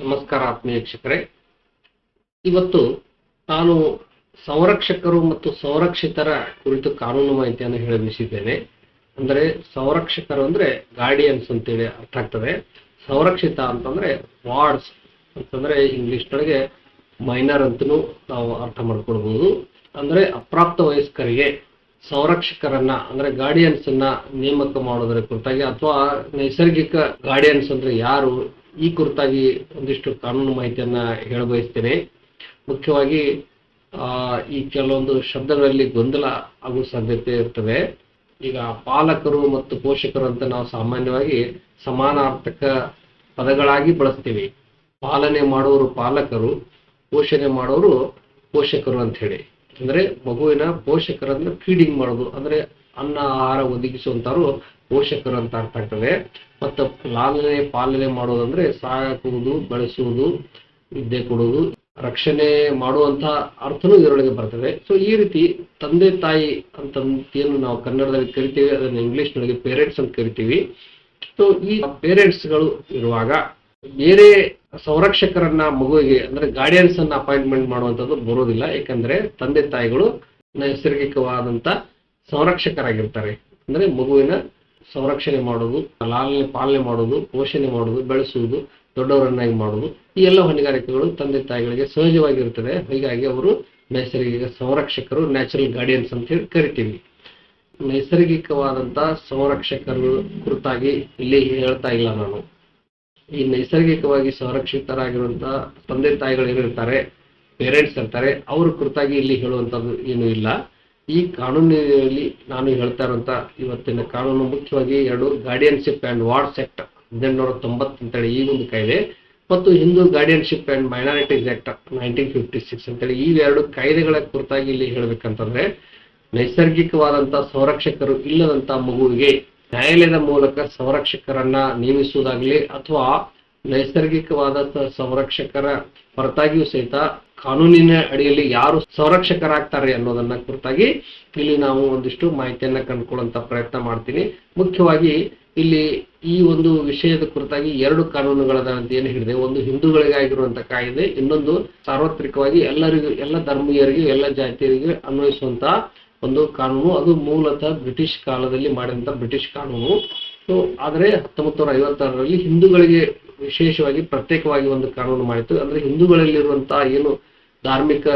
ನಮಸ್ಕಾರ ಆತ್ಮೀಯ ವೀಕ್ಷಕರೇ. ಇವತ್ತು ನಾನು ಸಂರಕ್ಷಕರು ಮತ್ತು ಸಂರಕ್ಷಿತರ ಕುರಿತು ಕಾನೂನು ಮಾಹಿತಿಯನ್ನು ಹೇಳಬಿಸಿದ್ದೇನೆ ಅಂದರೆ ಸಂರಕ್ಷಕರು ಅಂದ್ರೆ ಗಾರ್ಡಿಯನ್ಸ್ ಅಂತೇಳಿ ಅರ್ಥ ಆಗ್ತದೆ. ಸಂರಕ್ಷಿತ ಅಂತಂದ್ರೆ ವಾರ್ಡ್ಸ್ ಅಂತಂದ್ರೆ ಇಂಗ್ಲಿಷ್ನೊಳಗೆ ಮೈನರ್ ಅಂತಲೂ ನಾವು ಅರ್ಥ ಮಾಡ್ಕೊಳ್ಬಹುದು. ಅಂದ್ರೆ ಅಪ್ರಾಪ್ತ ವಯಸ್ಕರಿಗೆ ಸಂರಕ್ಷಕರನ್ನ, ಅಂದ್ರೆ ಗಾರ್ಡಿಯನ್ಸ್ ಅನ್ನ ನೇಮಕ ಮಾಡೋದರ ಕುರಿತಾಗಿ ಅಥವಾ ನೈಸರ್ಗಿಕ ಗಾರ್ಡಿಯನ್ಸ್ ಅಂದ್ರೆ ಯಾರು, ಈ ಕುರಿತಾಗಿ ಒಂದಿಷ್ಟು ಕಾನೂನು ಮಾಹಿತಿಯನ್ನ ಹೇಳಬಯಸ್ತೇನೆ. ಮುಖ್ಯವಾಗಿ ಈ ಕೆಲವೊಂದು ಶಬ್ದಗಳಲ್ಲಿ ಗೊಂದಲ ಆಗುವ ಸಾಧ್ಯತೆ ಇರ್ತವೆ ಈಗ ಪಾಲಕರು ಮತ್ತು ಪೋಷಕರು ಅಂತ ನಾವು ಸಾಮಾನ್ಯವಾಗಿ ಸಮಾನಾರ್ಥಕ ಪದಗಳಾಗಿ ಬಳಸ್ತೀವಿ. ಪಾಲನೆ ಮಾಡುವವರು ಪಾಲಕರು, ಪೋಷಣೆ ಮಾಡೋರು ಪೋಷಕರು ಅಂತ ಹೇಳಿ. ಅಂದ್ರೆ ಮಗುವಿನ ಪೋಷಕರನ್ನ ಫೀಡಿಂಗ್ ಮಾಡೋದು ಅಂದ್ರೆ ಅನ್ನ, ಆಹಾರ ಒದಗಿಸುವಂತವರು ಪೋಷಕರು ಅಂತ ಅರ್ಥ ಆಗ್ತದೆ ಮತ್ತು ಲಾಲನೆ, ಪಾಲನೆ ಮಾಡೋದಂದ್ರೆ ಸಾಕುವುದು, ಬಳಸುವುದು, ವಿದ್ಯೆ ಕೊಡುವುದು, ರಕ್ಷಣೆ ಮಾಡುವಂತ ಅರ್ಥನೂ ಇದರೊಳಗೆ ಬರ್ತದೆ. ಸೊ ಈ ರೀತಿ ತಂದೆ, ತಾಯಿ ಅಂತ ಏನು ನಾವು ಕನ್ನಡದಲ್ಲಿ ಕರಿತೀವಿ, ಅದನ್ನ ಇಂಗ್ಲಿಷ್ ನೊಳಗೆ ಪೇರೆಂಟ್ಸ್ ಅಂತ ಕರಿತೀವಿ. ಸೊ ಈ ಪೇರೆಂಟ್ಸ್ಗಳು ಇರುವಾಗ ಬೇರೆ ಸಂರಕ್ಷಕರನ್ನ ಮಗುವಿಗೆ, ಅಂದ್ರೆ ಗಾರ್ಡಿಯನ್ಸ್ ಅನ್ನ ಅಪಾಯಿಂಟ್ಮೆಂಟ್ ಮಾಡುವಂತದ್ದು ಬರೋದಿಲ್ಲ. ಯಾಕಂದ್ರೆ ತಂದೆ ತಾಯಿಗಳು ನೈಸರ್ಗಿಕವಾದಂತ ಸಂರಕ್ಷಕರಾಗಿರ್ತಾರೆ. ಅಂದ್ರೆ ಮಗುವಿನ ಸಂರಕ್ಷಣೆ ಮಾಡೋದು, ಲಾಲನೆ, ಪಾಲನೆ ಮಾಡೋದು, ಪೋಷಣೆ ಮಾಡೋದು, ಬೆಳೆಸುವುದು, ದೊಡ್ಡವರನ್ನಾಗಿ ಮಾಡೋದು, ಈ ಎಲ್ಲ ಹೊಣೆಗಾರಿಕೆಗಳು ತಂದೆ ತಾಯಿಗಳಿಗೆ ಸಹಜವಾಗಿರುತ್ತದೆ. ಹೀಗಾಗಿ ಅವರು ನೈಸರ್ಗಿಕ ಸಂರಕ್ಷಕರು ನ್ಯಾಚುರಲ್ ಗಾರ್ಡಿಯನ್ಸ್ ಅಂತ ಹೇಳಿ ಕರಿತೀವಿ. ನೈಸರ್ಗಿಕವಾದಂತ ಸಂರಕ್ಷಕರು ಕುರಿತಾಗಿ ಇಲ್ಲಿ ಹೇಳ್ತಾ ಇಲ್ಲ ನಾನು. ಈ ನೈಸರ್ಗಿಕವಾಗಿ ಸಂರಕ್ಷಿತರಾಗಿರುವಂತಹ ತಂದೆ ತಾಯಿಗಳು ಏನಿರ್ತಾರೆ ಪೇರೆಂಟ್ಸ್ ಇರ್ತಾರೆ, ಅವ್ರ ಕುರಿತಾಗಿ ಇಲ್ಲಿ ಹೇಳುವಂತದ್ದು ಏನು ಇಲ್ಲ. ಈ ಕಾನೂನಿನಲ್ಲಿ ನಾನು ಹೇಳ್ತಾ ಇರುವಂತ ಇವತ್ತಿನ ಕಾನೂನು ಮುಖ್ಯವಾಗಿ ಎರಡು ಗಾರ್ಡಿಯನ್ಶಿಪ್ ಅಂಡ್ ವಾರ್ಡ್ಸ್ ಸೆಕ್ಟ್ ಹದಿನೆಂಟುನೂರ ತೊಂಬತ್ತು ಅಂತೇಳಿ ಈ ಒಂದು ಕಾಯ್ದೆ ಮತ್ತು Hindu guardianship and minorities act nineteen fifty six ಅಂತೇಳಿ ಈ ಎರಡು ಕಾಯ್ದೆಗಳ ಕುರಿತಾಗಿ ಇಲ್ಲಿ ಹೇಳ್ಬೇಕಂತಂದ್ರೆ ನೈಸರ್ಗಿಕವಾದಂತಹ ಸಂರಕ್ಷಕರು ಇಲ್ಲದಂತಹ ಮಗುವಿಗೆ ನ್ಯಾಯಾಲಯದ ಮೂಲಕ ಸಂರಕ್ಷಕರನ್ನ ನೇಮಿಸುವುದಾಗ್ಲಿ ಅಥವಾ ನೈಸರ್ಗಿಕವಾದಂತಹ ಸಂರಕ್ಷಕರ ಹೊರತಾಗಿಯೂ ಸಹಿತ ಕಾನೂನಿನ ಅಡಿಯಲ್ಲಿ ಯಾರು ಸಂರಕ್ಷಕರಾಗ್ತಾರೆ ಅನ್ನೋದನ್ನ ಕುರಿತಾಗಿ ಇಲ್ಲಿ ನಾವು ಒಂದಿಷ್ಟು ಮಾಹಿತಿಯನ್ನ ಕಂಡುಕೊಳ್ಳುವಂತ ಪ್ರಯತ್ನ ಮಾಡ್ತೀನಿ. ಮುಖ್ಯವಾಗಿ ಇಲ್ಲಿ ಈ ಒಂದು ವಿಷಯದ ಕುರಿತಾಗಿ ಎರಡು ಕಾನೂನುಗಳದ ಅಂತ ಏನು ಹೇಳಿದೆ. ಒಂದು ಹಿಂದೂಗಳಿಗಾಗಿರುವಂತ ಕಾಯಿದೆ, ಇನ್ನೊಂದು ಸಾರ್ವತ್ರಿಕವಾಗಿ ಎಲ್ಲರಿಗೂ, ಎಲ್ಲ ಧರ್ಮೀಯರಿಗೆ, ಎಲ್ಲ ಜಾತಿಯರಿಗೆ ಅನ್ವಯಿಸುವಂತ ಒಂದು ಕಾನೂನು, ಅದು ಮೂಲತಃ ಬ್ರಿಟಿಷ್ ಕಾಲದಲ್ಲಿ ಮಾಡಿದಂತ ಬ್ರಿಟಿಷ್ ಕಾನೂನು. ಸೊ ಆದರೆ ಹತ್ತೊಂಬತ್ತು ನೂರ ಐವತ್ತಾರರಲ್ಲಿ ಹಿಂದೂಗಳಿಗೆ ವಿಶೇಷವಾಗಿ ಪ್ರತ್ಯೇಕವಾಗಿ ಒಂದು ಕಾನೂನು ಮಾಡಿತು ಅಂದ್ರೆ ಹಿಂದೂಗಳಲ್ಲಿರುವಂತಹ ಏನು ಧಾರ್ಮಿಕ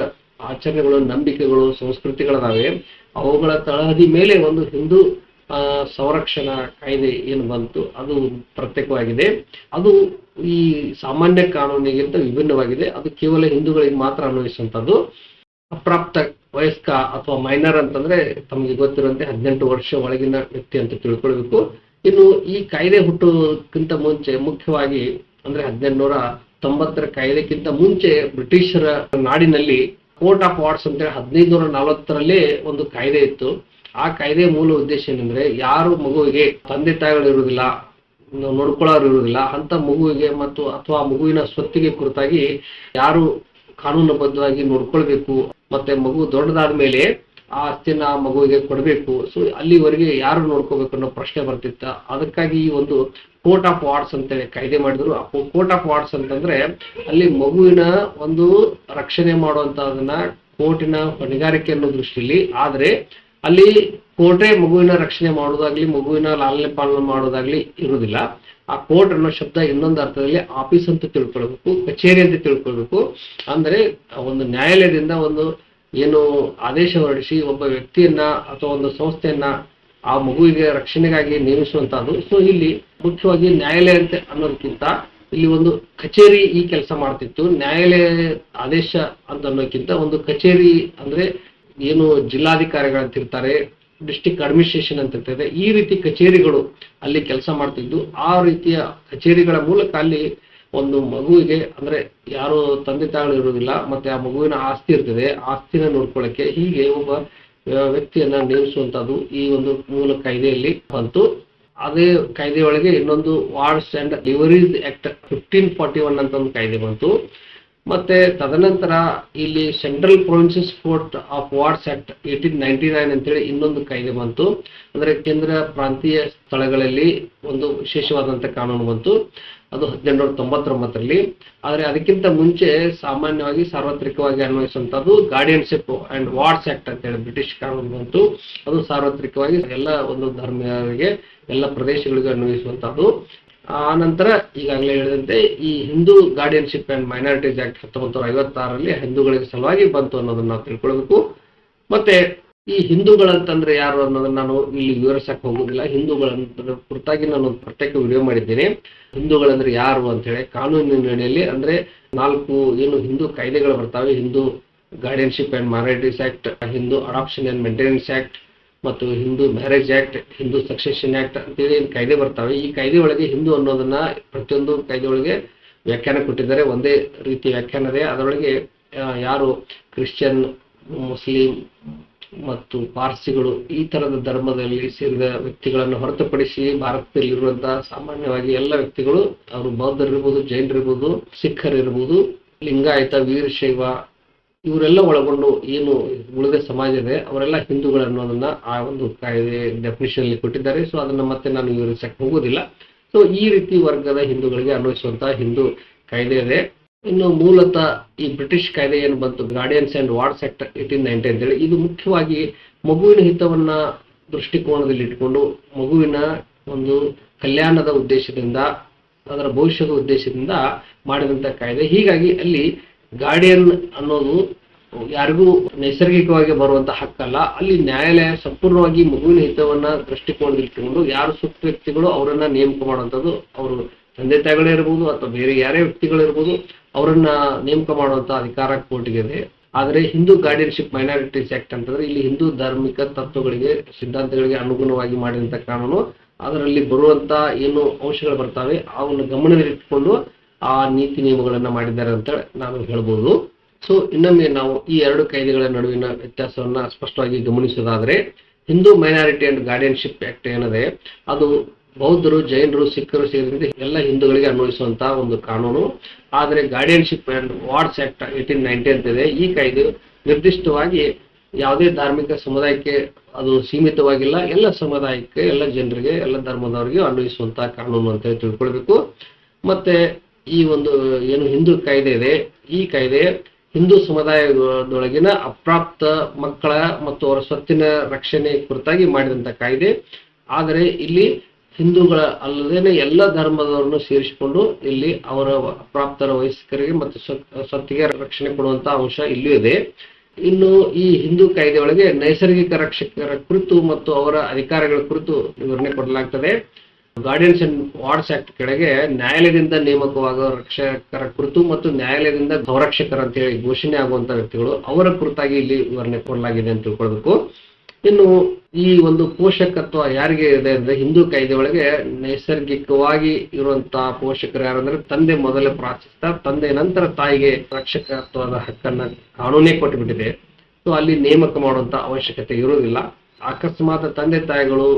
ಆಚರಣೆಗಳು, ನಂಬಿಕೆಗಳು, ಸಂಸ್ಕೃತಿಗಳದಾವೆ, ಅವುಗಳ ತಳಹದಿ ಮೇಲೆ ಒಂದು ಹಿಂದೂ ಸಂರಕ್ಷಣಾ ಕಾಯ್ದೆ ಏನು ಬಂತು, ಅದು ಪ್ರತ್ಯೇಕವಾಗಿದೆ. ಅದು ಈ ಸಾಮಾನ್ಯ ಕಾನೂನಿಗಿಂತ ವಿಭಿನ್ನವಾಗಿದೆ. ಅದು ಕೇವಲ ಹಿಂದೂಗಳಿಗೆ ಮಾತ್ರ ಅನ್ವಯಿಸುವಂತದ್ದು ಅಪ್ರಾಪ್ತ ವಯಸ್ಕ ಅಥವಾ ಮೈನರ್ ಅಂತಂದ್ರೆ ತಮಗೆ ಗೊತ್ತಿರುವಂತೆ ಹದಿನೆಂಟು ವರ್ಷ ಒಳಗಿನ ವ್ಯಕ್ತಿ ಅಂತ ತಿಳ್ಕೊಳ್ಬೇಕು. ಇನ್ನು ಈ ಕಾಯ್ದೆ ಹುಟ್ಟುವುದಕ್ಕಿಂತ ಮುಂಚೆ ಮುಖ್ಯವಾಗಿ ಅಂದ್ರೆ ಹದಿನೆಂಟುನೂರ ತೊಂಬತ್ತರ ಕಾಯ್ದೆಕ್ಕಿಂತ ಮುಂಚೆ ಬ್ರಿಟಿಷರ ನಾಡಿನಲ್ಲಿ ಕೋರ್ಟ್ ಆಫ್ ವಾರ್ಡ್ಸ್ ಅಂತೇಳಿ ಹದಿನೈದು ನೂರ ನಲವತ್ತರಲ್ಲೇ ಒಂದು ಕಾಯ್ದೆ ಇತ್ತು. ಆ ಕಾಯ್ದೆ ಮೂಲ ಉದ್ದೇಶ ಏನಂದ್ರೆ ಯಾರು ಮಗುವಿಗೆ ತಂದೆ ತಾಯಿಗಳು ಇರುವುದಿಲ್ಲ ನೋಡ್ಕೊಳ್ಳೋರು ಇರುವುದಿಲ್ಲ ಅಂತ ಮಗುವಿಗೆ ಮತ್ತು ಅಥವಾ ಮಗುವಿನ ಸ್ವತ್ತಿಗೆ ಕುರಿತಾಗಿ ಯಾರು ಕಾನೂನುಬದ್ಧವಾಗಿ ನೋಡ್ಕೊಳ್ಬೇಕು ಮತ್ತೆ ಮಗು ದೊಡ್ಡದಾದ ಮೇಲೆ ಆ ಆಸ್ತಿನ ಮಗುವಿಗೆ ಕೊಡಬೇಕು. ಸೊ ಅಲ್ಲಿವರೆಗೆ ಯಾರು ನೋಡ್ಕೋಬೇಕು ಅನ್ನೋ ಪ್ರಶ್ನೆ ಬರ್ತಿತ್ತ. ಅದಕ್ಕಾಗಿ ಈ ಒಂದು ಕೋರ್ಟ್ ಆಫ್ ವಾರ್ಡ್ಸ್ ಅಂತೇಳಿ ಕಾಯ್ದೆ ಮಾಡಿದ್ರು. ಆ ಕೋರ್ಟ್ ಆಫ್ ವಾರ್ಡ್ಸ್ ಅಂತಂದ್ರೆ ಅಲ್ಲಿ ಮಗುವಿನ ಒಂದು ರಕ್ಷಣೆ ಮಾಡುವಂತದನ್ನ ಕೋರ್ಟಿನ ಹೊಣೆಗಾರಿಕೆ ಅನ್ನೋ ದೃಷ್ಟಿಯಲ್ಲಿ ಆದ್ರೆ ಅಲ್ಲಿ ಕೋರ್ಟೇ ಮಗುವಿನ ರಕ್ಷಣೆ ಮಾಡೋದಾಗ್ಲಿ ಮಗುವಿನ ಲಾಲನೆ ಪಾಲನೆ ಮಾಡೋದಾಗ್ಲಿ ಇರುವುದಿಲ್ಲ. ಆ ಕೋರ್ಟ್ ಅನ್ನೋ ಶಬ್ದ ಇನ್ನೊಂದು ಅರ್ಥದಲ್ಲಿ ಆಫೀಸ್ ಅಂತ ತಿಳ್ಕೊಳ್ಬೇಕು, ಕಚೇರಿ ಅಂತ ತಿಳ್ಕೊಳ್ಬೇಕು. ಅಂದ್ರೆ ಒಂದು ನ್ಯಾಯಾಲಯದಿಂದ ಒಂದು ಏನು ಆದೇಶ ಹೊರಡಿಸಿ ಒಬ್ಬ ವ್ಯಕ್ತಿಯನ್ನ ಅಥವಾ ಒಂದು ಸಂಸ್ಥೆಯನ್ನ ಆ ಮಗುವಿಗೆ ರಕ್ಷಣೆಗಾಗಿ ನೇಮಿಸುವಂತಹದ್ದು. ಸೊ ಇಲ್ಲಿ ಮುಖ್ಯವಾಗಿ ನ್ಯಾಯಾಲಯ ಅಂತ ಅನ್ನೋದಕ್ಕಿಂತ ಇಲ್ಲಿ ಒಂದು ಕಚೇರಿ ಈ ಕೆಲಸ ಮಾಡ್ತಿತ್ತು. ನ್ಯಾಯಾಲಯ ಆದೇಶ ಅಂತ ಅನ್ನೋಕ್ಕಿಂತ ಒಂದು ಕಚೇರಿ ಅಂದ್ರೆ ಏನು ಜಿಲ್ಲಾಧಿಕಾರಿಗಳಂತಿರ್ತಾರೆ ಡಿಸ್ಟಿಕ್ ಅಡ್ಮಿನಿಸ್ಟ್ರೇಷನ್ ಅಂತ ಇರ್ತದೆ, ಈ ರೀತಿ ಕಚೇರಿಗಳು ಅಲ್ಲಿ ಕೆಲಸ ಮಾಡ್ತಿದ್ದು, ಆ ರೀತಿಯ ಕಚೇರಿಗಳ ಮೂಲಕ ಅಲ್ಲಿ ಒಂದು ಮಗುವಿಗೆ ಅಂದ್ರೆ ಯಾರು ತಂದೆ ತಾಯಿಗಳು ಇರುವುದಿಲ್ಲ, ಮತ್ತೆ ಆ ಮಗುವಿನ ಆಸ್ತಿ ಇರ್ತದೆ, ಆಸ್ತಿನ ನೋಡ್ಕೊಳ್ಳಕ್ಕೆ ಹೀಗೆ ಒಬ್ಬ ವ್ಯಕ್ತಿಯನ್ನ ನೇಮಿಸುವಂತದ್ದು ಈ ಒಂದು ಮೂಲ ಕಾಯ್ದೆಯಲ್ಲಿ ಬಂತು. ಅದೇ ಕಾಯ್ದೆಯೊಳಗೆ ಇನ್ನೊಂದು wards and liveries act fifteen forty one ಅಂತ ಒಂದು ಕಾಯ್ದೆ ಬಂತು. ಮತ್ತೆ ತದನಂತರ ಇಲ್ಲಿ central provinces court of wards act eighteen ninety nine ಅಂತೇಳಿ ಇನ್ನೊಂದು ಕಾಯ್ದೆ ಬಂತು. ಅಂದ್ರೆ ಕೇಂದ್ರ ಪ್ರಾಂತೀಯ ಸ್ಥಳಗಳಲ್ಲಿ ಒಂದು ವಿಶೇಷವಾದಂತ ಕಾನೂನು ಬಂತು. ಅದು ಹದಿನೆಂಟುನೂರ ತೊಂಬತ್ತೊಂಬತ್ತರಲ್ಲಿ. ಆದರೆ ಅದಕ್ಕಿಂತ ಮುಂಚೆ ಸಾಮಾನ್ಯವಾಗಿ, ಸಾರ್ವತ್ರಿಕವಾಗಿ ಅನ್ವಯಿಸುವಂತದ್ದು ಗಾರ್ಡಿಯನ್ಶಿಪ್ ಅಂಡ್ ವಾರ್ಡ್ಸ್ ಆಕ್ಟ್ ಅಂತ ಹೇಳಿ ಬ್ರಿಟಿಷ್ ಕಾನೂನು ಬಂತು. ಅದು ಸಾರ್ವತ್ರಿಕವಾಗಿ ಎಲ್ಲ ಒಂದು ಧರ್ಮೀಯರಿಗೆ, ಎಲ್ಲ ಪ್ರದೇಶಗಳಿಗೂ ಅನ್ವಯಿಸುವಂತದ್ದು ಆ ನಂತರ ಈಗಾಗಲೇ ಹೇಳಿದಂತೆ ಈ Hindu guardianship and minorities act ಹತ್ತೊಂಬತ್ತು ನೂರ ಐವತ್ತಾರರಲ್ಲಿ ಹಿಂದೂಗಳಿಗೆ ಸಲುವಾಗಿ ಬಂತು ಅನ್ನೋದನ್ನ ನಾವು ತಿಳ್ಕೊಳ್ಬೇಕು. ಮತ್ತೆ ಈ ಹಿಂದೂಗಳಂತಂದ್ರೆ ಯಾರು ಅನ್ನೋದನ್ನ ನಾನು ಇಲ್ಲಿ ವಿವರಿಸಕ್ ಹೋಗುದಿಲ್ಲ. ಹಿಂದೂಗಳಂತ ಕುರಿತಾಗಿ ನಾನು ಒಂದು ಪ್ರತ್ಯೇಕ ವಿಡಿಯೋ ಮಾಡಿದ್ದೇನೆ. ಹಿಂದೂಗಳಂದ್ರೆ ಯಾರು ಅಂತ ಹೇಳಿ ಕಾನೂನಿನ ಅಡಿಯಲ್ಲಿ ಅಂದ್ರೆ ನಾಲ್ಕು ಏನು ಹಿಂದೂ ಕಾಯ್ದೆಗಳು ಬರ್ತಾವೆ. Hindu guardianship and minorities act Hindu adoption and maintenance act ಮತ್ತು Hindu marriage act, Hindu succession act ಅಂತೇಳಿ ಏನು ಕಾಯ್ದೆ ಬರ್ತವೆ. ಈ ಕಾಯ್ದೆ ಒಳಗೆ ಹಿಂದೂ ಅನ್ನೋದನ್ನ ಪ್ರತಿಯೊಂದು ಕಾಯ್ದೆ ಒಳಗೆ ವ್ಯಾಖ್ಯಾನ ಕೊಟ್ಟಿದ್ದಾರೆ. ಒಂದೇ ರೀತಿ ವ್ಯಾಖ್ಯಾನ ಇದೆ. ಅದರೊಳಗೆ ಯಾರು ಕ್ರಿಶ್ಚಿಯನ್, ಮುಸ್ಲಿಂ ಮತ್ತು ಪಾರ್ಸಿಗಳು ಈ ತರದ ಧರ್ಮದಲ್ಲಿ ಸೇರಿದ ವ್ಯಕ್ತಿಗಳನ್ನು ಹೊರತುಪಡಿಸಿ ಭಾರತದಲ್ಲಿರುವಂತಹ ಸಾಮಾನ್ಯವಾಗಿ ಎಲ್ಲ ವ್ಯಕ್ತಿಗಳು ಅವರು ಬೌದ್ಧರಿರ್ಬೋದು, ಜೈನರಿರ್ಬೋದು, ಸಿಖ್ಖರಿರ್ಬೋದು, ಲಿಂಗಾಯತ, ವೀರಶೈವ ಇವರೆಲ್ಲ ಒಳಗೊಂಡು ಏನು ಉಳಿದ ಸಮಾಜ ಇದೆ, ಅವರೆಲ್ಲ ಹಿಂದೂಗಳು ಅನ್ನೋದನ್ನ ಆ ಒಂದು ಕಾಯ್ದೆ ಡೆಫಿನಿಷನ್ ಕೊಟ್ಟಿದ್ದಾರೆ. ಸೊ ಅದನ್ನ ಮತ್ತೆ ನಾನು ವಿವರಿಸಕ್ಕೆ ಹೋಗೋದಿಲ್ಲ ಸೊ ಈ ರೀತಿ ವರ್ಗದ ಹಿಂದೂಗಳಿಗೆ ಅನ್ವಯಿಸುವಂತಹ ಹಿಂದೂ ಕಾಯ್ದೆ ಇದೆ. ಇನ್ನು ಮೂಲತಃ ಈ ಬ್ರಿಟಿಷ್ ಕಾಯ್ದೆ ಏನು ಬಂತು? Guardians and wards act eighteen ninety ಅಂತೇಳಿ. ಇದು ಮುಖ್ಯವಾಗಿ ಮಗುವಿನ ಹಿತವನ್ನ ದೃಷ್ಟಿಕೋನದಲ್ಲಿ ಇಟ್ಕೊಂಡು ಮಗುವಿನ ಒಂದು ಕಲ್ಯಾಣದ ಉದ್ದೇಶದಿಂದ, ಅದರ ಭವಿಷ್ಯದ ಉದ್ದೇಶದಿಂದ ಮಾಡಿದಂತ ಕಾಯ್ದೆ. ಹೀಗಾಗಿ ಅಲ್ಲಿ ಗಾರ್ಡಿಯನ್ ಅನ್ನೋದು ಯಾರಿಗೂ ನೈಸರ್ಗಿಕವಾಗಿ ಬರುವಂತ ಹಕ್ಕಲ್ಲ. ಅಲ್ಲಿ ನ್ಯಾಯಾಲಯ ಸಂಪೂರ್ಣವಾಗಿ ಮಗುವಿನ ಹಿತವನ್ನ ದೃಷ್ಟಿಕೋನದಲ್ಲಿಟ್ಟುಕೊಂಡು ಯಾರು ಸೂಕ್ತ ವ್ಯಕ್ತಿಗಳು ಅವರನ್ನ ನೇಮಕ ಮಾಡುವಂಥದ್ದು ಅವರು ತಂದೆ ತಾಯಿಗಳೇ ಇರ್ಬೋದು ಅಥವಾ ಬೇರೆ ಯಾರೇ ವ್ಯಕ್ತಿಗಳಿರ್ಬೋದು ಅವರನ್ನ ನೇಮಕ ಮಾಡುವಂತ ಅಧಿಕಾರ ಕೋರ್ಟ್ಗೆ ಇದೆ ಆದರೆ ಹಿಂದೂ ಗಾರ್ಡಿಯನ್ಶಿಪ್ ಮೈನಾರಿಟೀಸ್ ಆಕ್ಟ್ ಅಂತಂದ್ರೆ ಇಲ್ಲಿ ಹಿಂದೂ ಧಾರ್ಮಿಕ ತತ್ವಗಳಿಗೆ, ಸಿದ್ಧಾಂತಗಳಿಗೆ ಅನುಗುಣವಾಗಿ ಮಾಡಿದಂತ ಕಾನೂನು. ಅದರಲ್ಲಿ ಬರುವಂತ ಏನು ಅಂಶಗಳು ಬರ್ತಾವೆ, ಅವನ್ನು ಗಮನದಲ್ಲಿಟ್ಟುಕೊಂಡು ಆ ನೀತಿ ನಿಯಮಗಳನ್ನು ಮಾಡಿದ್ದಾರೆ ಅಂತ ನಾನು ಹೇಳ್ಬೋದು. ಸೊ ಇನ್ನೊಮ್ಮೆ ನಾವು ಈ ಎರಡು ಕಾಯ್ದೆಗಳ ನಡುವಿನ ವ್ಯತ್ಯಾಸವನ್ನ ಸ್ಪಷ್ಟವಾಗಿ ಗಮನಿಸೋದಾದ್ರೆ, Hindu minority and guardianship act ಏನಿದೆ, ಅದು ಬೌದ್ಧರು, ಜೈನರು, ಸಿಖ್ಖರು ಸೇರಿದಂತೆ ಎಲ್ಲ ಹಿಂದೂಗಳಿಗೆ ಅನ್ವಯಿಸುವಂತಹ ಒಂದು ಕಾನೂನು. ಆದರೆ guardianship and wards act eighteen ninety ಅಂತ ಇದೆ ಈ ಕಾಯ್ದೆ ನಿರ್ದಿಷ್ಟವಾಗಿ ಯಾವುದೇ ಧಾರ್ಮಿಕ ಸಮುದಾಯಕ್ಕೆ ಅದು ಸೀಮಿತವಾಗಿಲ್ಲ. ಎಲ್ಲ ಸಮುದಾಯಕ್ಕೆ, ಎಲ್ಲ ಜನರಿಗೆ, ಎಲ್ಲ ಧರ್ಮದವರಿಗೆ ಅನ್ವಯಿಸುವಂತಹ ಕಾನೂನು ಅಂತ ತಿಳ್ಕೊಳ್ಬೇಕು. ಮತ್ತೆ ಈ ಒಂದು ಏನು ಹಿಂದೂ ಕಾಯ್ದೆ ಇದೆ, ಈ ಕಾಯ್ದೆ ಹಿಂದೂ ಸಮುದಾಯದೊಳಗಿನ ಅಪ್ರಾಪ್ತ ಮಕ್ಕಳ ಮತ್ತು ಅವರ ಸ್ವತ್ತಿನ ರಕ್ಷಣೆ ಕುರಿತಾಗಿ ಮಾಡಿದಂತ ಕಾಯ್ದೆ. ಆದರೆ ಇಲ್ಲಿ ಹಿಂದೂಗಳ ಅಲ್ಲದೇನೆ ಎಲ್ಲ ಧರ್ಮದವರನ್ನು ಸೇರಿಸಿಕೊಂಡು ಇಲ್ಲಿ ಅವರ ಅಪ್ರಾಪ್ತರ ವಯಸ್ಕರಿಗೆ ಮತ್ತು ಸ್ವ- ಸ್ವತ್ತಿಗೆ ರಕ್ಷಣೆ ಕೊಡುವಂತ ಅಂಶ ಇಲ್ಲೂ ಇದೆ. ಇನ್ನು ಈ ಹಿಂದೂ ಕಾಯ್ದೆ ಒಳಗೆ ನೈಸರ್ಗಿಕ ರಕ್ಷಕರ ಕುರಿತು ಮತ್ತು ಅವರ ಅಧಿಕಾರಗಳ ಕುರಿತು ವಿವರಣೆ ಕೊಡಲಾಗ್ತದೆ. ಗಾರ್ಡಿಯನ್ಸ್ ಅಂಡ್ ವಾರ್ಡ್ಸ್ ಆಕ್ಟ್ ಕೆಳಗೆ ನ್ಯಾಯಾಲಯದಿಂದ ನೇಮಕವಾಗುವ ರಕ್ಷಕರ ಕುರಿತು ಮತ್ತು ನ್ಯಾಯಾಲಯದಿಂದ ಗೌರಕ್ಷಕರ ಅಂತ ಹೇಳಿ ಘೋಷಣೆ ಆಗುವಂತ ವ್ಯಕ್ತಿಗಳು ಅವರ ಕುರಿತಾಗಿ ಇಲ್ಲಿ ವಿವರಣೆ ಕೊಡಲಾಗಿದೆ ಅಂತ ತಿಳ್ಕೊಳ್ಬೇಕು. ಇನ್ನು ಈ ಒಂದು ಪೋಷಕತ್ವ ಯಾರಿಗೆ ಇದೆ ಅಂದ್ರೆ ಹಿಂದೂ ಕಾಯ್ದೆ ಒಳಗೆ ನೈಸರ್ಗಿಕವಾಗಿ ಇರುವಂತ ಪೋಷಕರು ಯಾರಂದ್ರೆ ತಂದೆ ಮೊದಲೇ ಪ್ರಾರ್ಥಿಸ್ತಾ ತಂದೆ ನಂತರ ತಾಯಿಗೆ ರಕ್ಷಕತ್ವದ ಹಕ್ಕನ್ನ ಕಾನೂನೇ ಕೊಟ್ಟುಬಿಟ್ಟಿದೆ. ಸೊ ಅಲ್ಲಿ ನೇಮಕ ಮಾಡುವಂತ ಅವಶ್ಯಕತೆ ಇರುವುದಿಲ್ಲ. ಅಕಸ್ಮಾತ್ ತಂದೆ ತಾಯಿಗಳು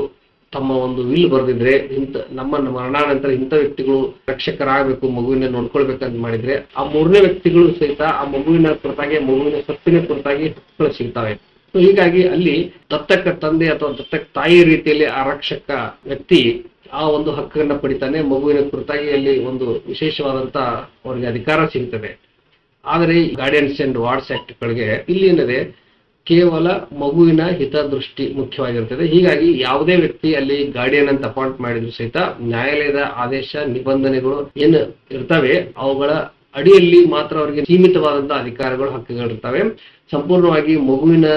ತಮ್ಮ ಒಂದು ವಿಲ್ ಬರೆದಿದ್ರೆ ಇಂಥ ನಮ್ಮ ಮರಣಾನಂತರ ಇಂಥ ವ್ಯಕ್ತಿಗಳು ರಕ್ಷಕರಾಗಬೇಕು, ಮಗುವಿನ ನೋಡ್ಕೊಳ್ಬೇಕಂತ ಮಾಡಿದ್ರೆ ಆ ಮೂರನೇ ವ್ಯಕ್ತಿಗಳು ಸಹಿತ ಆ ಮಗುವಿನ ಕುರಿತಾಗಿ ಮಗುವಿನ ಸತ್ತಿನ ಕುರಿತಾಗಿ ಹಕ್ಕುಗಳು ಸಿಗ್ತವೆ. ಸೊ ಹೀಗಾಗಿ ಅಲ್ಲಿ ದತ್ತಕ ತಂದೆ ಅಥವಾ ದತ್ತಕ ತಾಯಿ ರೀತಿಯಲ್ಲಿ ಆ ರಕ್ಷಕ ವ್ಯಕ್ತಿ ಆ ಒಂದು ಹಕ್ಕನ್ನ ಪಡಿತಾನೆ, ಮಗುವಿನ ಕುರಿತಾಗಿ ಅಲ್ಲಿ ಒಂದು ವಿಶೇಷವಾದಂತ ಅವರಿಗೆ ಅಧಿಕಾರ ಸಿಗ್ತದೆ. ಆದರೆ ಗಾರ್ಡಿಯನ್ಸ್ ಅಂಡ್ ವಾರ್ಡ್ಸ್ ಆಕ್ಟ್ ಗಳಿಗೆ ಇಲ್ಲಿ ಏನಿದೆ ಕೇವಲ ಮಗುವಿನ ಹಿತದೃಷ್ಟಿ ಮುಖ್ಯವಾಗಿರ್ತದೆ. ಹೀಗಾಗಿ ಯಾವುದೇ ವ್ಯಕ್ತಿ ಅಲ್ಲಿ ಗಾರ್ಡಿಯನ್ ಅಂತ ಅಪಾಯಿಂಟ್ ಮಾಡಿದ್ರು ಸಹಿತ ನ್ಯಾಯಾಲಯದ ಆದೇಶ, ನಿಬಂಧನೆಗಳು ಏನು ಇರ್ತವೆ, ಅವುಗಳ ಅಡಿಯಲ್ಲಿ ಮಾತ್ರ ಅವರಿಗೆ ಸೀಮಿತವಾದಂತಹ ಅಧಿಕಾರಗಳು ಹಕ್ಕುಗಳು ಇರ್ತವೆ ಸಂಪೂರ್ಣವಾಗಿ ಮಗುವಿನ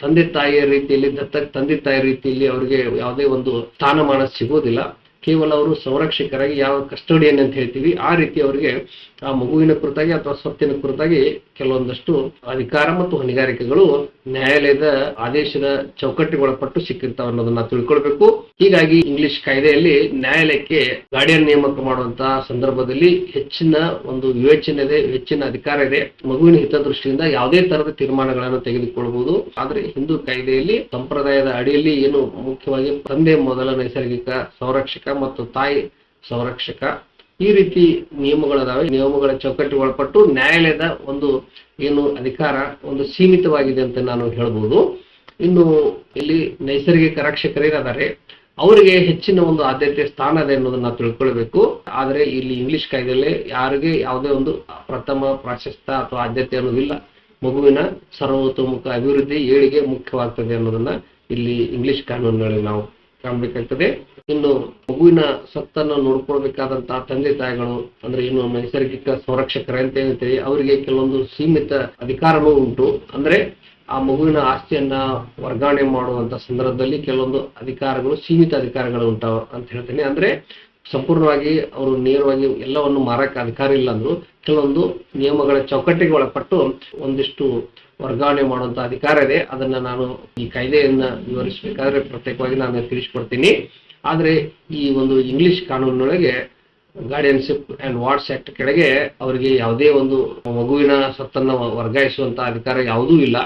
ತಂದೆ ತಾಯಿಯ ರೀತಿಯಲ್ಲಿ, ದತ್ತ ತಂದೆ ತಾಯಿಯ ರೀತಿಯಲ್ಲಿ ಅವರಿಗೆ ಯಾವುದೇ ಒಂದು ಸ್ಥಾನಮಾನ ಸಿಗೋದಿಲ್ಲ. ಕೇವಲ ಅವರು ಸಂರಕ್ಷಕರಾಗಿ ಯಾವ ಕಸ್ಟೋಡಿಯನ್ ಅಂತ ಹೇಳ್ತೀವಿ, ಆ ರೀತಿ ಅವರಿಗೆ ಆ ಮಗುವಿನ ಕುರಿತಾಗಿ ಅಥವಾ ಸ್ವತ್ತಿನ ಕುರಿತಾಗಿ ಕೆಲವೊಂದಷ್ಟು ಅಧಿಕಾರ ಮತ್ತು ಹೊಣೆಗಾರಿಕೆಗಳು ನ್ಯಾಯಾಲಯದ ಆದೇಶದ ಚೌಕಟ್ಟಿಗೊಳಪಟ್ಟು ಸಿಕ್ಕಿರ್ತಾವ ಅನ್ನೋದನ್ನ ತಿಳ್ಕೊಳ್ಬೇಕು. ಹೀಗಾಗಿ ಇಂಗ್ಲಿಷ್ ಕಾಯ್ದೆಯಲ್ಲಿ ನ್ಯಾಯಾಲಯಕ್ಕೆ ಗಾರ್ಡಿಯನ್ ನೇಮಕ ಮಾಡುವಂತಹ ಸಂದರ್ಭದಲ್ಲಿ ಹೆಚ್ಚಿನ ಒಂದು ವಿವೇಚನೆ ಇದೆ, ಹೆಚ್ಚಿನ ಅಧಿಕಾರ ಇದೆ. ಮಗುವಿನ ಹಿತದೃಷ್ಟಿಯಿಂದ ಯಾವುದೇ ತರದ ತೀರ್ಮಾನಗಳನ್ನು ತೆಗೆದುಕೊಳ್ಳಬಹುದು. ಆದ್ರೆ ಹಿಂದೂ ಕಾಯ್ದೆಯಲ್ಲಿ ಸಂಪ್ರದಾಯದ ಅಡಿಯಲ್ಲಿ ಏನು ಮುಖ್ಯವಾಗಿ ತಂದೆ ಮೊದಲ ನೈಸರ್ಗಿಕ ಸಂರಕ್ಷಕ ಮತ್ತು ತಾಯಿ ಸಂರಕ್ಷಕ ಈ ರೀತಿ ನಿಯಮಗಳದಾವೆ. ನಿಯಮಗಳ ಚೌಕಟ್ಟಿಗೆ ಒಳಪಟ್ಟು ನ್ಯಾಯಾಲಯದ ಒಂದು ಏನು ಅಧಿಕಾರ, ಒಂದು ಸೀಮಿತವಾಗಿದೆ ಅಂತ ನಾನು ಹೇಳ್ಬೋದು. ಇನ್ನು ಇಲ್ಲಿ ನೈಸರ್ಗಿಕ ರಕ್ಷಕರೇನಾದರೆ, ಅವರಿಗೆ ಹೆಚ್ಚಿನ ಒಂದು ಆದ್ಯತೆ ಸ್ಥಾನ ಇದೆ ಅನ್ನೋದನ್ನ ತಿಳ್ಕೊಳ್ಬೇಕು. ಆದರೆ ಇಲ್ಲಿ ಇಂಗ್ಲಿಷ್ ಕಾಯ್ದೆಯಲ್ಲಿ ಯಾರಿಗೆ ಯಾವುದೇ ಒಂದು ಪ್ರಥಮ, ಪ್ರಾಶಸ್ತ್ಯ ಅಥವಾ ಆದ್ಯತೆ ಅನ್ನೋದಿಲ್ಲ. ಮಗುವಿನ ಸರ್ವತೋಮುಖ ಅಭಿವೃದ್ಧಿ ಏಳಿಗೆ ಮುಖ್ಯವಾಗ್ತದೆ ಅನ್ನೋದನ್ನ ಇಲ್ಲಿ ಇಂಗ್ಲಿಷ್ ಕಾನೂನಿನಲ್ಲಿ ನಾವು ಕಾಣಬೇಕಾಗ್ತದೆ. ಇನ್ನು ಮಗುವಿನ ಸತ್ತನ್ನು ನೋಡ್ಕೊಳ್ಬೇಕಾದಂತಹ ತಂದೆ ತಾಯಿಗಳು, ಅಂದ್ರೆ ಇನ್ನು ನೈಸರ್ಗಿಕ ಸಂರಕ್ಷಕರ ಅಂತ ಏನಂತೀವಿ ಅವರಿಗೆ ಕೆಲವೊಂದು ಸೀಮಿತ ಅಧಿಕಾರಗಳು ಉಂಟು. ಅಂದ್ರೆ ಆ ಮಗುವಿನ ಆಸ್ತಿಯನ್ನ ವರ್ಗಾವಣೆ ಮಾಡುವಂತ ಸಂದರ್ಭದಲ್ಲಿ ಕೆಲವೊಂದು ಅಧಿಕಾರಗಳು, ಸೀಮಿತ ಅಧಿಕಾರಗಳು ಉಂಟಾವ ಅಂತ ಹೇಳ್ತೇನೆ. ಅಂದ್ರೆ ಸಂಪೂರ್ಣವಾಗಿ ಅವರು ನೇರವಾಗಿ ಎಲ್ಲವನ್ನು ಮಾರಕ್ಕೆ ಅಧಿಕಾರ ಇಲ್ಲ ಅಂದ್ರು ಕೆಲವೊಂದು ನಿಯಮಗಳ ಚೌಕಟ್ಟಿಗೆ ಒಳಪಟ್ಟು ಒಂದಿಷ್ಟು ವರ್ಗಾವಣೆ ಮಾಡುವಂತ ಅಧಿಕಾರ ಇದೆ. ಅದನ್ನ ನಾನು ಈ ಕಾಯ್ದೆಯನ್ನ ವಿವರಿಸಬೇಕಾದ್ರೆ ಪ್ರತ್ಯೇಕವಾಗಿ ನಾನು ತಿಳಿಸ್ಕೊಡ್ತೀನಿ. ಆದ್ರೆ ಈ ಒಂದು ಇಂಗ್ಲಿಷ್ ಕಾನೂನಿನೊಳಗೆ ಗಾರ್ಡಿಯನ್ಶಿಪ್ ಅಂಡ್ ವಾರ್ಡ್ಸ್ ಆ್ಯಕ್ಟ್ ಕೆಳಗೆ ಅವರಿಗೆ ಯಾವುದೇ ಒಂದು ಮಗುವಿನ ಸತ್ತನ್ನು ವರ್ಗಾಯಿಸುವಂಥ ಅಧಿಕಾರ ಯಾವುದೂ ಇಲ್ಲ.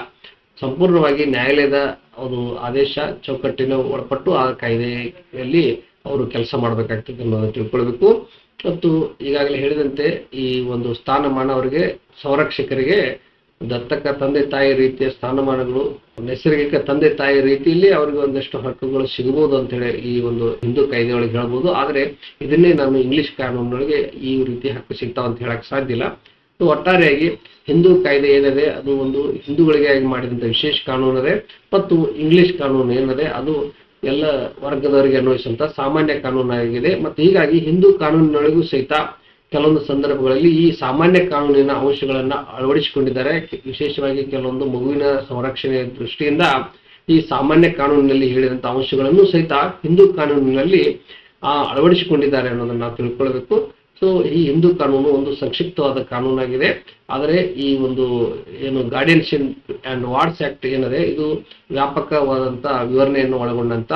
ಸಂಪೂರ್ಣವಾಗಿ ನ್ಯಾಯಾಲಯದ ಒಂದು ಆದೇಶ ಚೌಕಟ್ಟಿನ ಒಳಪಟ್ಟು ಆ ಕಾಯ್ದೆಯಲ್ಲಿ ಅವರು ಕೆಲಸ ಮಾಡಬೇಕಾಗ್ತದೆ ಅನ್ನೋದು ತಿಳ್ಕೊಳ್ಬೇಕು. ಮತ್ತು ಈಗಾಗಲೇ ಹೇಳಿದಂತೆ ಈ ಒಂದು ಸ್ಥಾನಮಾನ ಅವರಿಗೆ, ಸಂರಕ್ಷಕರಿಗೆ ದತ್ತಕ ತಂದೆ ತಾಯಿ ರೀತಿಯ ಸ್ಥಾನಮಾನಗಳು, ನೈಸರ್ಗಿಕ ತಂದೆ ತಾಯಿ ರೀತಿಯಲ್ಲಿ ಅವರಿಗೆ ಒಂದಷ್ಟು ಹಕ್ಕುಗಳು ಸಿಗಬಹುದು ಅಂತ ಹೇಳಿ ಈ ಒಂದು ಹಿಂದೂ ಕಾಯ್ದೆ ಒಳಗೆ ಹೇಳ್ಬೋದು. ಆದ್ರೆ ಇದನ್ನೇ ನಾನು ಇಂಗ್ಲಿಷ್ ಕಾನೂನಿನೊಳಗೆ ಈ ರೀತಿ ಹಕ್ಕು ಸಿಗ್ತಾವ ಅಂತ ಹೇಳಕ್ ಸಾಧ್ಯ ಇಲ್ಲ. ಒಟ್ಟಾರೆಯಾಗಿ ಹಿಂದೂ ಕಾಯ್ದೆ ಏನಿದೆ, ಅದು ಒಂದು ಹಿಂದೂಗಳಿಗೆ ಮಾಡಿದಂತ ವಿಶೇಷ ಕಾನೂನು ಅದೇ, ಮತ್ತು ಇಂಗ್ಲಿಷ್ ಕಾನೂನು ಏನಿದೆ, ಅದು ಎಲ್ಲ ವರ್ಗದವರಿಗೆ ಅನ್ವಯಿಸುವಂತ ಸಾಮಾನ್ಯ ಕಾನೂನಾಗಿದೆ. ಮತ್ತು ಹೀಗಾಗಿ ಹಿಂದೂ ಕಾನೂನಿನೊಳಗೂ ಸಹಿತ ಕೆಲವೊಂದು ಸಂದರ್ಭಗಳಲ್ಲಿ ಈ ಸಾಮಾನ್ಯ ಕಾನೂನಿನ ಅಂಶಗಳನ್ನ ಅಳವಡಿಸಿಕೊಂಡಿದ್ದಾರೆ. ವಿಶೇಷವಾಗಿ ಕೆಲವೊಂದು ಮಗುವಿನ ಸಂರಕ್ಷಣೆಯ ದೃಷ್ಟಿಯಿಂದ ಈ ಸಾಮಾನ್ಯ ಕಾನೂನಿನಲ್ಲಿ ಹೇಳಿದಂತ ಅಂಶಗಳನ್ನು ಸಹಿತ ಹಿಂದೂ ಕಾನೂನಿನಲ್ಲಿ, ಆ, ಅಳವಡಿಸಿಕೊಂಡಿದ್ದಾರೆ ಅನ್ನೋದನ್ನ ನಾವು ತಿಳ್ಕೊಳ್ಬೇಕು. ಸೊ ಈ ಹಿಂದೂ ಕಾನೂನು ಒಂದು ಸಂಕ್ಷಿಪ್ತವಾದ ಕಾನೂನಾಗಿದೆ. ಆದರೆ ಈ ಒಂದು ಏನು ಗಾರ್ಡಿಯನ್ಶಿಪ್ ಅಂಡ್ ವಾರ್ಡ್ಸ್ ಆಕ್ಟ್ ಏನಿದೆ, ಇದು ವ್ಯಾಪಕವಾದಂತ ವಿವರಣೆಯನ್ನು ಒಳಗೊಂಡಂತ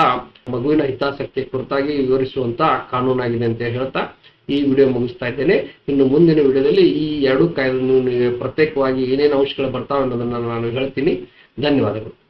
ಮಗುವಿನ ಹಿತಾಸಕ್ತಿ ಕುರಿತಾಗಿ ವಿವರಿಸುವಂತ ಕಾನೂನಾಗಿದೆ ಅಂತ ಹೇಳ್ತಾ ಈ ವಿಡಿಯೋ ಮುಗಿಸ್ತಾ ಇದ್ದೇನೆ. ಇನ್ನು ಮುಂದಿನ ವಿಡಿಯೋದಲ್ಲಿ ಈ ಎರಡು ಕಾಯ್ದೆ ಪ್ರತ್ಯೇಕವಾಗಿ ಏನೇನು ಅಂಶಗಳು ಬರ್ತಾವೆ ಅನ್ನೋದನ್ನು ನಾನು ಹೇಳ್ತೀನಿ. ಧನ್ಯವಾದಗಳು.